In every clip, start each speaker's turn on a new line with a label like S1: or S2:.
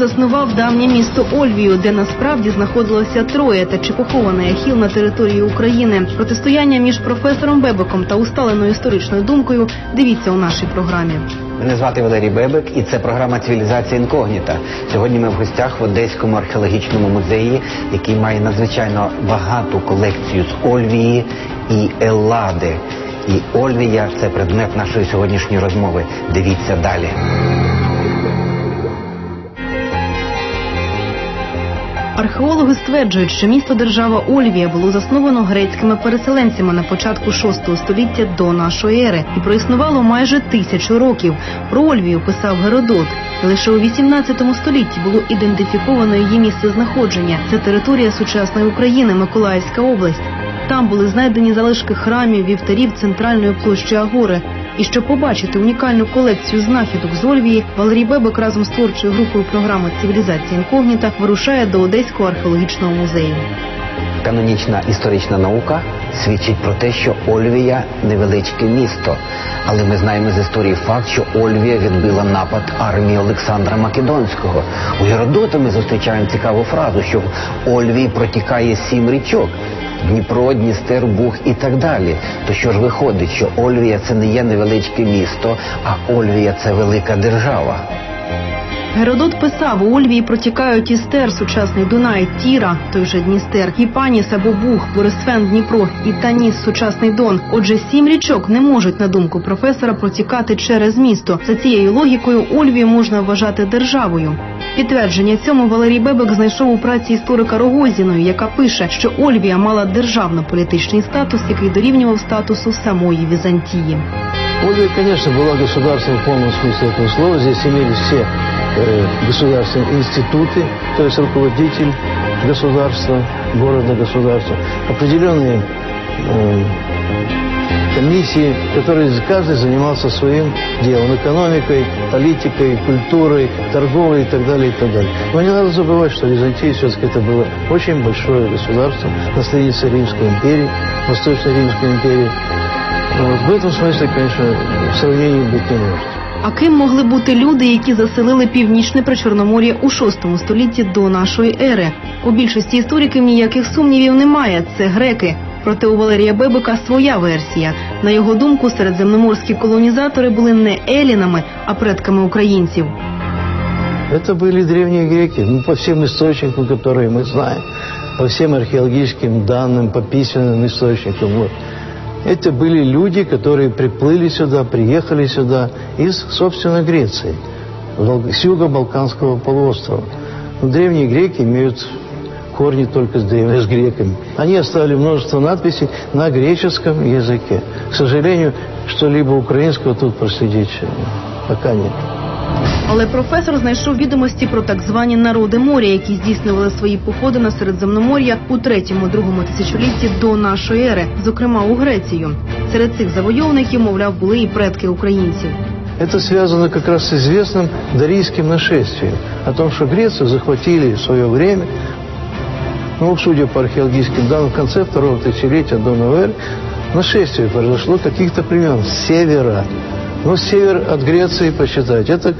S1: заснував давнє місто Ольвію, де насправді знаходилося троє, та чи похований Ахіл на території України? Протистояння між професором Бебеком та усталеною історичною думкою. Дивіться у нашій програмі.
S2: Мене звати Валерій Бебек, і це програма Цивілізація інкогніта. Сьогодні ми в гостях в Одеському археологічному музеї, який має надзвичайно багату колекцію з Ольвії і Еллади. І Ольвія це предмет нашої сьогоднішньої розмови. Дивіться далі.
S1: Археологи стверджують, що місто держава Ольвія було засновано грецькими переселенцями на початку VI століття до нашої ери і проіснувало майже тисячу років. Про Ольвію писав Геродот. Лише у 18 столітті було ідентифіковано її місце знаходження. Це територія сучасної України, Миколаївська область. Там були знайдені залишки храмів, вівтарів центральної площі Агори. І щоб побачити унікальну колекцію знахідок з Ольвії, Валерій Бебек разом з творчою групою програми Цивілізація інкогніта вирушає до Одеського археологічного музею.
S2: Канонічна історична наука свідчить про те, що Ольвія невеличке місто. Але ми знаємо з історії факт, що Ольвія відбила напад армії Олександра Македонського. У Геродота ми зустрічаємо цікаву фразу, що в Ольвії протікає сім річок. Дніпро, Дністер, Буг і так далі. То що ж виходить, що Ольвія це не є невеличке місто, а Ольвія це велика держава.
S1: Геродот писав, у Ольвії протікають Істер, сучасний Дунай, Тіра, той же Дністер, Іпаніс або Буг, Борисфен, Дніпро і Таніс, сучасний Дон. Отже, сім річок не можуть, на думку професора, протікати через місто. За цією логікою Ольвію можна вважати державою. Підтвердження цьому Валерій Бебек знайшов у праці історика Рогозіної, яка пише, що Ольвія мала державно-політичний статус, який дорівнював статусу самої Візантії.
S3: Ольга, конечно, была государством в полном смысле этого слова. Здесь имелись все э, государственные институты, то есть руководитель государства, города государства, определенные э, комиссии, которые каждый занимался своим делом, экономикой, политикой, культурой, торговлей и так далее, и так далее. Но не надо забывать, что Византия все-таки это было очень большое государство, наследница Римской империи, Восточной Римской империи. Вот. В этом смысле, конечно, сравнений быть не может.
S1: А ким могли бути люди, які заселили північне Причорномор'я у VI столітті до нашої ери? У більшості істориків ніяких сумнівів немає. Це греки. Проте у Валерія Бебека своя версія. На його думку, середземноморські колонізатори були не елінами, а предками українців.
S3: Это были древние греки, ну, по всем источникам, которые мы знаем, по всем археологическим данным, по письменным источникам. Вот. Это были люди, которые приплыли сюда, приехали сюда из, собственно, Греции, Вол- с юго-Балканского полуострова. Но древние греки имеют корни только с, древ- с греками. Они оставили множество надписей на греческом языке. К сожалению, что-либо украинского тут проследить э, пока нет.
S1: Але професор знайшов відомості про так звані народи моря, які здійснювали свої походи на Середземномор'я у третьому-другому тисячолітті до нашої ери, зокрема у Грецію. Серед цих завойовників, мовляв, були і предки українців.
S3: Это связано как раз с известным дарийским нашествием. О том, что Грецию захватили в свое время, ну, судя по археологическим данным, в конце второго тысячелетия до эры, нашествие произошло каких-то племен с севера. Ну, север от Греции посчитать. Это,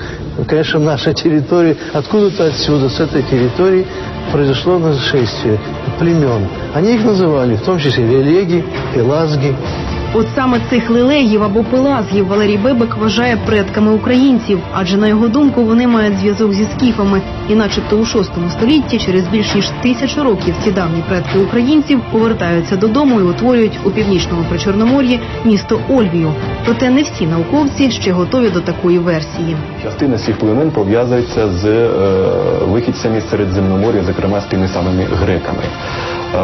S3: конечно, наша территория. Откуда-то отсюда, с этой территории, произошло нашествие племен. Они их называли, в том числе Велеги, Пелазги,
S1: От саме цих лилегів або пелазгів Валерій Бебек вважає предками українців, адже на його думку вони мають зв'язок зі скіфами, і начебто у VI столітті, через більш ніж тисячу років, ці давні предки українців повертаються додому і утворюють у північному причорномор'ї місто Ольвію. Проте не всі науковці ще готові до такої версії.
S4: Частина цих племен пов'язується з е, вихідцями Середземномор'я, зокрема з тими самими греками. Е,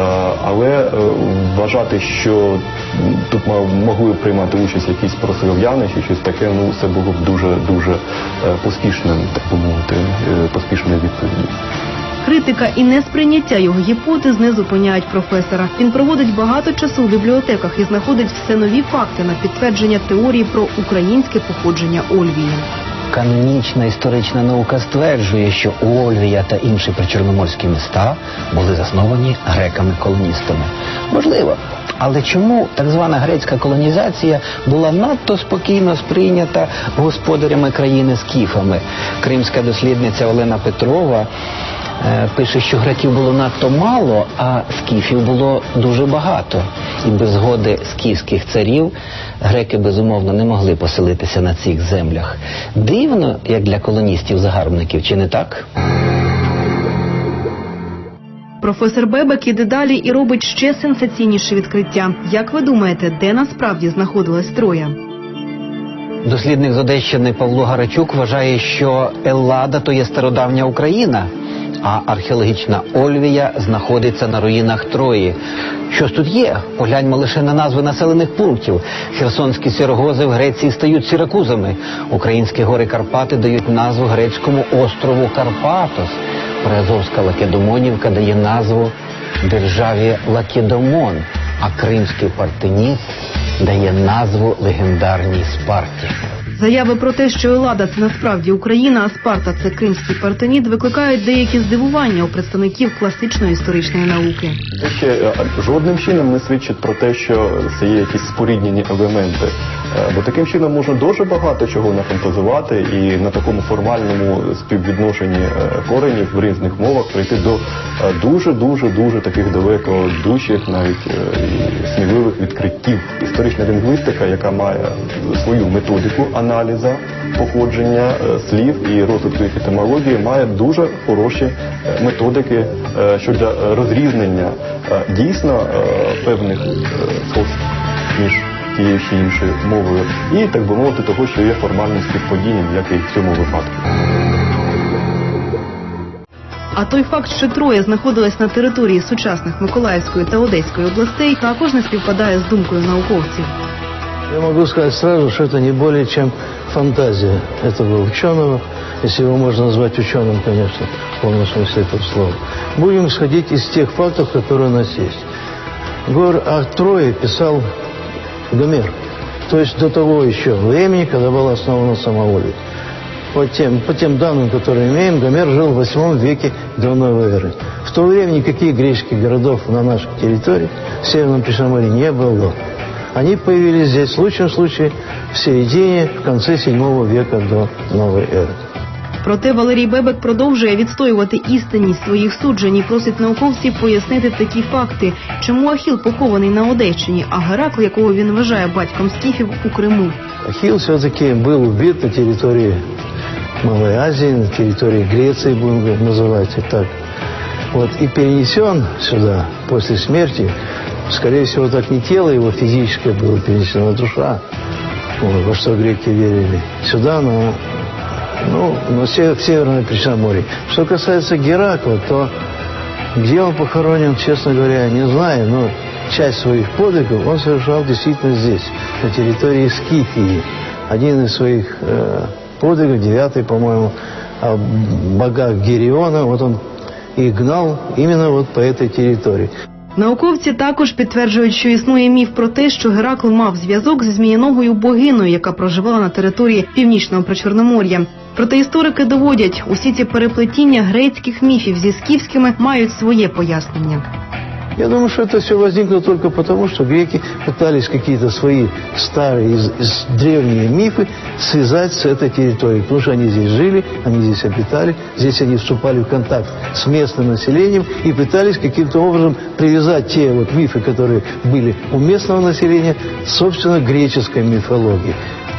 S4: але е, вважати, що тут могли приймати участь якісь прослов'яни чи щось таке, ну це було б дуже дуже е, поспішним, так би мовити, поспішною відповіддю.
S1: Критика і несприйняття його гіпотез не зупиняють професора. Він проводить багато часу в бібліотеках і знаходить все нові факти на підтвердження теорії про українське походження Ольвії.
S2: Канонічна історична наука стверджує, що Ольвія та інші причорноморські міста були засновані греками-колоністами. Можливо. Але чому так звана грецька колонізація була надто спокійно сприйнята господарями країни скіфами? Кримська дослідниця Олена Петрова пише, що греків було надто мало, а скіфів було дуже багато. І без згоди скіфських царів греки безумовно не могли поселитися на цих землях. Дивно, як для колоністів-загарбників, чи не так?
S1: Професор Бебек іде далі і робить ще сенсаційніше відкриття. Як ви думаєте, де насправді знаходилась Троя?
S2: Дослідник з Одещини Павло Гарачук вважає, що Еллада то є стародавня Україна, а археологічна Ольвія знаходиться на руїнах Трої. Що ж тут є? Погляньмо лише на назви населених пунктів. Херсонські сірогози в Греції стають сіракузами. Українські гори Карпати дають назву грецькому острову Карпатос. Приазовська Лакедомонівка дає назву державі Лакедомон, а кримський Партеніс дає назву легендарній Спарті.
S1: Заяви про те, що Елада це насправді Україна, а Спарта це кримський партеніт, викликають деякі здивування у представників класичної історичної науки.
S4: Ще е, жодним чином не свідчить про те, що це є якісь споріднені елементи. Е, Бо таким чином можна дуже багато чого нафантазувати і на такому формальному співвідношенні е, коренів в різних мовах прийти до е, дуже таких далеко дучих, навіть е, сміливих відкриттів. Історична лінгвістика, яка має свою методику аналіза походження слів і розвитку їх етимології, має дуже хороші методики щодо розрізнення дійсно певних е, між тією чи іншою мовою, і так би мовити, того, що є формальним співпадінням, як і в цьому випадку.
S1: А той факт, що Троя знаходилась на території сучасних Миколаївської та Одеської областей, також не співпадає з думкою науковців.
S3: Я могу сказать сразу, что это не более чем фантазия этого ученого, если его можно назвать ученым, конечно, в полном смысле этого слова. Будем исходить из тех фактов, которые у нас есть. Гор о Трое писал Гомер, то есть до того еще времени, когда была основана самоволия. По тем, по тем данным, которые имеем, Гомер жил в 8 веке до новой эры. В то время никаких греческих городов на нашей территории, в Северном Причерноморье, не было. Они появились здесь в лучшем случае в середине, в конце 7 века до новой эры.
S1: Проте Валерій Бебек продовжує відстоювати істинність своїх суджень і просить науковців пояснити такі факти, чому Ахіл похований на Одещині, а Геракл, якого він вважає батьком скіфів, у Криму.
S3: Ахилл все-таки был убит на территории Малой Азии, на территории Греции, будем говорить, называть их так. Вот, и перенесен сюда после смерти, скорее всего, так не тело его физическое было перенесено, а душа, вот, во что греки верили, сюда, на, ну, на север, в Северное Причерноморье. Что касается Геракла, то где он похоронен, честно говоря, я не знаю, но часть своих подвигов он совершал действительно здесь, на территории Скифии. Один из своих э, подвигов, девятый, по-моему, о богах Гериона, вот он их гнал именно вот по этой территории.
S1: Науковці також підтверджують, що існує міф про те, що Геракл мав зв'язок з змієногою богиною, яка проживала на території північного причорномор'я. Проте історики доводять, усі ці переплетіння грецьких міфів зі скіфськими мають своє пояснення.
S3: Я думаю, что это все возникло только потому, что греки пытались какие-то свои старые, из- из- древние мифы связать с этой территорией. Потому что они здесь жили, они здесь обитали, здесь они вступали в контакт с местным населением и пытались каким-то образом привязать те вот мифы, которые были у местного населения, собственно, к греческой мифологии.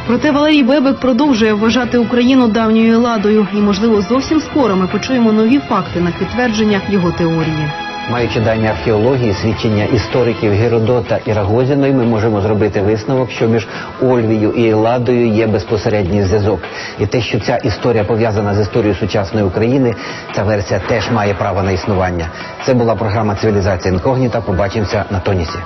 S1: Проте Валерій Бебек продовжує вважати Україну давньою Еладою, і можливо зовсім скоро ми почуємо нові факти на підтвердження його теорії.
S2: Маючи дані археології, свідчення істориків Геродота і Рагозіної, ми можемо зробити висновок, що між Ольвією і Еладою є безпосередній зв'язок. І те, що ця історія пов'язана з історією сучасної України, ця версія теж має право на існування. Це була програма Цивілізація інкогніта. Побачимося на тонісі.